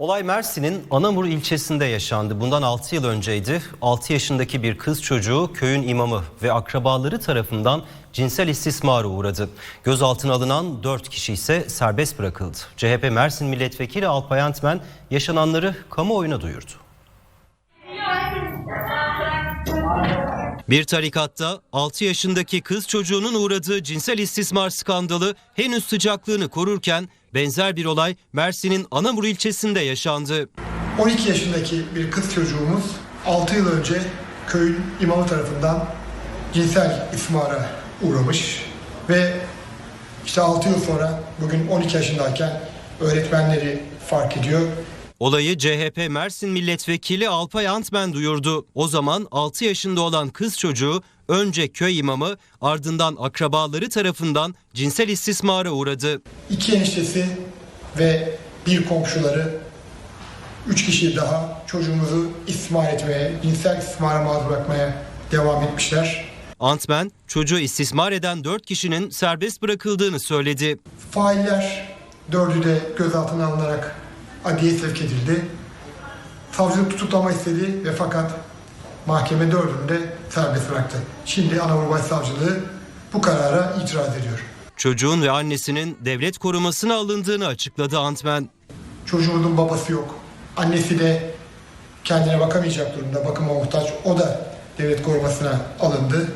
Olay Mersin'in Anamur ilçesinde yaşandı. Bundan 6 yıl önceydi. 6 yaşındaki bir kız çocuğu köyün imamı ve akrabaları tarafından cinsel istismara uğradı. Gözaltına alınan 4 kişi ise serbest bırakıldı. CHP Mersin Milletvekili Alpay Antmen yaşananları kamuoyuna duyurdu. Bir tarikatta 6 yaşındaki kız çocuğunun uğradığı cinsel istismar skandalı henüz sıcaklığını korurken benzer bir olay Mersin'in Anamur ilçesinde yaşandı. 12 yaşındaki bir kız çocuğumuz 6 yıl önce köyün imamı tarafından cinsel ismara uğramış ve işte 6 yıl sonra bugün 12 yaşındayken öğretmenleri fark ediyor. Olayı CHP Mersin Milletvekili Alpay Antmen duyurdu. O zaman 6 yaşında olan kız çocuğu önce köy imamı ardından akrabaları tarafından cinsel istismara uğradı. İki eniştesi ve bir komşuları üç kişi daha çocuğumuzu istismar etmeye, cinsel istismara maruz bırakmaya devam etmişler. Antmen çocuğu istismar eden 4 kişinin serbest bırakıldığını söyledi. Failler dördü de gözaltına alınarak adliye sevk edildi. Savcılık tutuklama istedi ve fakat mahkeme dördünü de serbest bıraktı. Şimdi Anadolu Başsavcılığı bu karara itiraz ediyor. Çocuğun ve annesinin devlet korumasına alındığını açıkladı Antmen. Çocuğumuzun babası yok. Annesi de kendine bakamayacak durumda, bakıma muhtaç. O da devlet korumasına alındı.